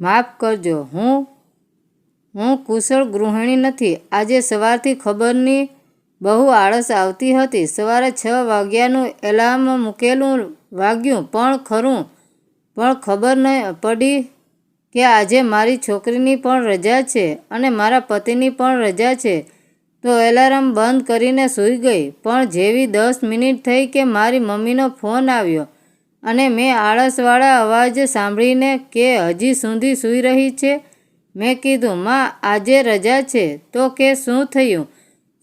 માફ કરજો, હું હું કુશળ ગૃહિણી નથી. આજે સવારથી ખબરની બહુ આળસ આવતી હતી. સવારે છ વાગ્યાનું એલાર્મ મૂકેલું વાગ્યું, પણ ખરું, પણ ખબર ન પડી કે આજે મારી છોકરીની પણ રજા છે અને મારા પતિની પણ રજા છે. તો એલાર્મ બંધ કરીને સૂઈ ગઈ, પણ જેવી દસ મિનિટ થઈ કે મારી મમ્મીનો ફોન આવ્યો અને મેં આળસવાળા અવાજ સાંભળીને કે હજી સુધી સૂઈ રહી છે? મેં કીધું, માં, આજે રજા છે, તો કે શું થયું?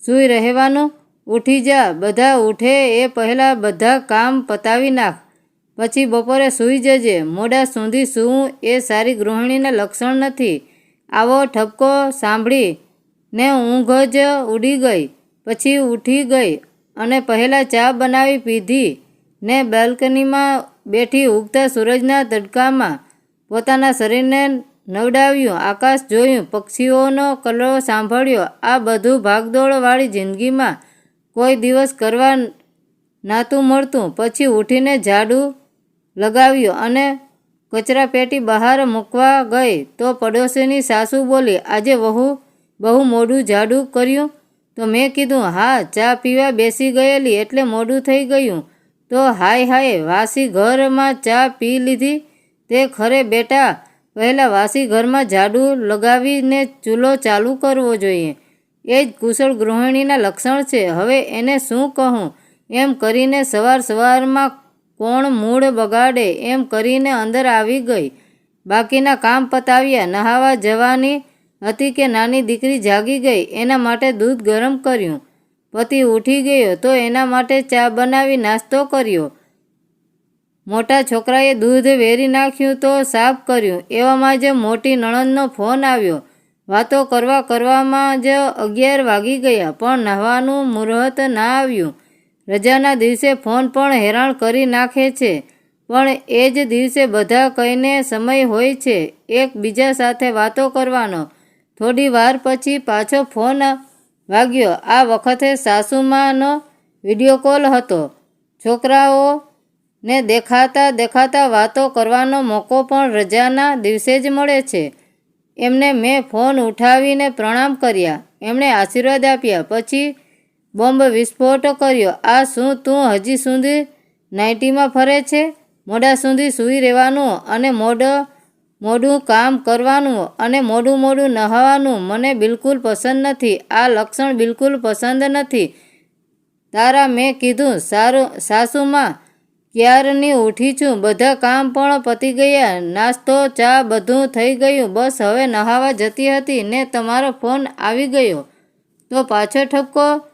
સૂઈ રહેવાનું? ઉઠી જા, બધા ઉઠે, એ પહેલાં બધા કામ પતાવી નાખ. પછી બપોરે સૂઈ જજે, મોડા સુધી સૂવું એ સારી ગૃહિણીના લક્ષણ નથી. આવો ઠપકો સાંભળી. ને ઊંઘ જ ઉડી ગઈ, પછી ઉઠી ગઈ અને પહેલાં ચા બનાવી પીધી. ને બાલ્કનીમાં બેઠી ઉગતા સૂરજના તડકામાં પોતાના શરીરને નવડાવ્યું. આકાશ જોયું, પક્ષીઓનો કલરો સાંભળ્યો. આ બધું ભાગદોડવાળી જિંદગીમાં કોઈ દિવસ કરવા નાતું મળતું. પછી ઉઠીને ઝાડુ લગાવ્યું અને કચરા પેટી બહાર મૂકવા ગઈ. તો પડોશીની સાસુ બોલી, આજે વહુ બહુ મોડું ઝાડુ કર્યું? તો મેં કીધું, હા, ચા પીવા બેસી ગયેલી એટલે મોડું થઈ ગયું. તો હાય હાય, વાસી ઘરમાં ચા પી લીધી. તે ખરે બેટા, પહેલાં વાસી ઘરમાં ઝાડુ લગાવીને ચૂલો ચાલુ કરવો જોઈએ. એ જ કુશળ ગૃહિણીના લક્ષણ છે. હવે એને શું કહું? એમ કરીને સવાર સવારમાં કોણ મૂળ બગાડે? એમ કરીને અંદર આવી ગઈ. બાકીના કામ પતાવ્યા. નહાવા જવાની હતી કે નાની દીકરી જાગી ગઈ? એના માટે દૂધ ગરમ કર્યું. પતિ ઉઠી ગયો તો એના માટે ચા બનાવી નાસ્તો કર્યો. મોટા છોકરાએ દૂધ વેરી નાખ્યું તો સાફ કર્યું. એવામાં જ મોટી નણંદનો ફોન આવ્યો. વાતો કરવા કરવામાં જ અગિયાર વાગી ગયા, પણ નહાવાનું મુહૂર્ત ના આવ્યું. રજાના દિવસે ફોન પણ હેરાન કરી નાખે છે, પણ એ જ દિવસે બધા કહીને સમય હોય છે એકબીજા સાથે વાતો કરવાનો. થોડી વાર પછી પાછો ફોન વાગ્યો. આ વખતે સાસુમાનો વીડિયો કોલ હતો. છોકરાઓને દેખાતા દેખાતા વાતો કરવાનો મોકો પણ રજાના દિવસે જ મળે છે. એમને મેં ફોન ઉઠાવીને પ્રણામ કર્યા. એમણે આશીર્વાદ આપ્યા. પછી બોમ્બ વિસ્ફોટ કર્યો. આ શું તું હજી સુધી નાઇટીમાં ફરે છે? મોડા સુધી સૂઈ રહેવાનું અને મોડું મોડું કામ કરવાનું અને મોડું મોડું નહાવાનું મને બિલકુલ પસંદ નથી. આ લક્ષણ બિલકુલ પસંદ નથી. તારા મેં કીધું, સારું, સાસુમાં ક્યારની ઉઠી છું? બધા કામ પણ પતી ગયા. નાસ્તો, ચા બધું થઈ ગયું. બસ હવે નહાવા જતી હતી ને તમારો ફોન આવી ગયો. તો પાછો ઠપકો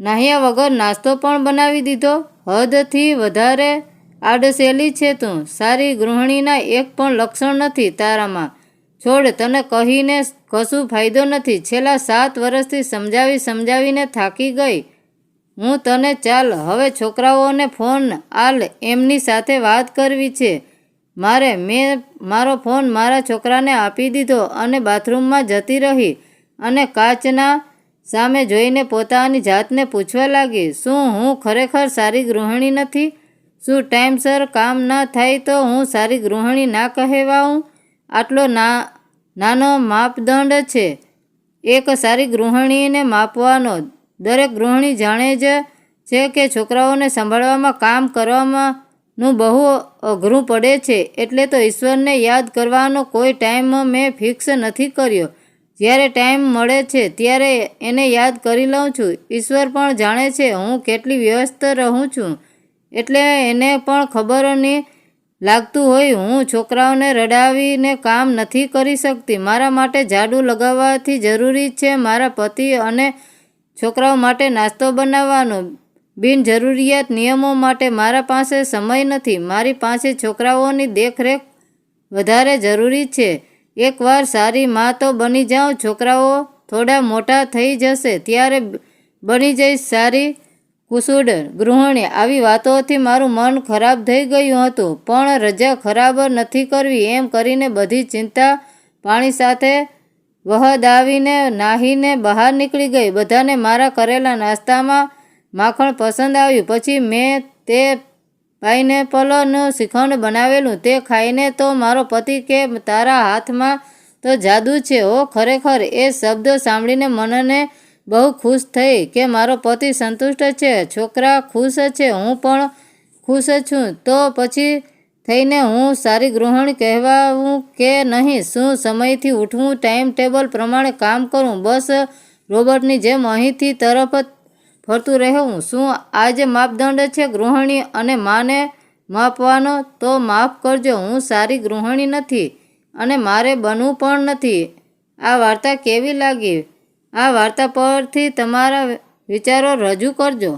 નાહ્યા વગર નાસ્તો પણ બનાવી દીધો. હદથી વધારે આડસેલી છે તું. સારી ગૃહિણીના એક પણ લક્ષણ નથી તારામાં. છોડ, તને કહીને કશું ફાયદો નથી. છેલ્લા સાત વર્ષથી સમજાવી સમજાવીને થાકી ગઈ. હું તને ચાલ, હવે છોકરાઓને ફોન આલ, એમની સાથે વાત કરવી છે. મારે, મેં મારો ફોન મારા છોકરાને આપી દીધો અને બાથરૂમમાં જતી રહી અને કાચના સામે જોઈને પોતાની જાતને પૂછવા લાગી. શું હું ખરેખર સારી ગૃહિણી નથી? શું ટાઈમસર કામ ના થાય તો હું સારી ગૃહિણી ના કહેવાઉં? આટલો ના, નાનો માપદંડ છે. એક સારી ગૃહિણીને માપવાનો. દરેક ગૃહિણી જાણે જ છે કે છોકરાઓને સંભાળવામાં કામ કરવામાં બહુ અઘરું પડે છે. એટલે તો ઈશ્વરને યાદ કરવાનો કોઈ ટાઈમ મેં ફિક્સ નથી કર્યો. જ્યારે ટાઈમ મળે છે ત્યારે એને યાદ કરી લઉં છું. ઈશ્વર પણ જાણે છે હું કેટલી વ્યસ્ત રહું છું. એટલે એને પણ ખબર નહીં લાગતું હોય હું છોકરાઓને રડાવીને કામ નથી કરી શકતી. મારા માટે ઝાડુ લગાવવાથી જરૂરી છે મારા પતિ અને છોકરાઓ માટે નાસ્તો બનાવવાનો. બિનજરૂરિયાત નિયમો માટે મારા પાસે સમય નથી. મારી પાસે છોકરાઓની દેખરેખ વધારે જરૂરી છે. એકવાર સારી મા તો બની જાઉં, છોકરાઓ થોડા મોટા થઈ જશે, ત્યારે બની જઈશ સારી કુસુડ ગૃહિણી આવી વાતોથી મારું મન ખરાબ થઈ ગયું હતું, પણ રજા ખરાબ નથી કરવી એમ કરીને બધી ચિંતા પાણી સાથે વહદાવીને નાહીને બહાર નીકળી ગઈ. બધાને મારા કરેલા નાસ્તામાં માખણ પસંદ આવ્યું. પછી મેં તે પાઇનેપલનું શ્રીખંડ બનાવેલું. તે ખાઈને તો મારો પતિ કે તારા હાથમાં તો જાદુ છે. ઓ ખરેખર એ શબ્દ સાંભળીને મનને બહુ ખુશ થઈ કે મારો પતિ સંતુષ્ટ છે, છોકરા ખુશ છે, હું પણ ખુશ છું. તો પછી થઈને હું સારી ગૃહિણી કહેવાવું કે નહીં? શું સમયથી ઉઠવું, ટાઈમ ટેબલ પ્રમાણે કામ કરું? બસ રોબોટની જેમ અહીંથી તરફ ફરતું રહેવું. શું આ જે માપદંડ છે ગૃહિણી અને માને માપવાનો? તો માફ કરજો, હું સારી ગૃહિણી નથી અને મારે બનવું પણ નથી. આ વાર્તા કેવી લાગી? આ વાર્તા પરથી તમારા વિચારો રજૂ કરજો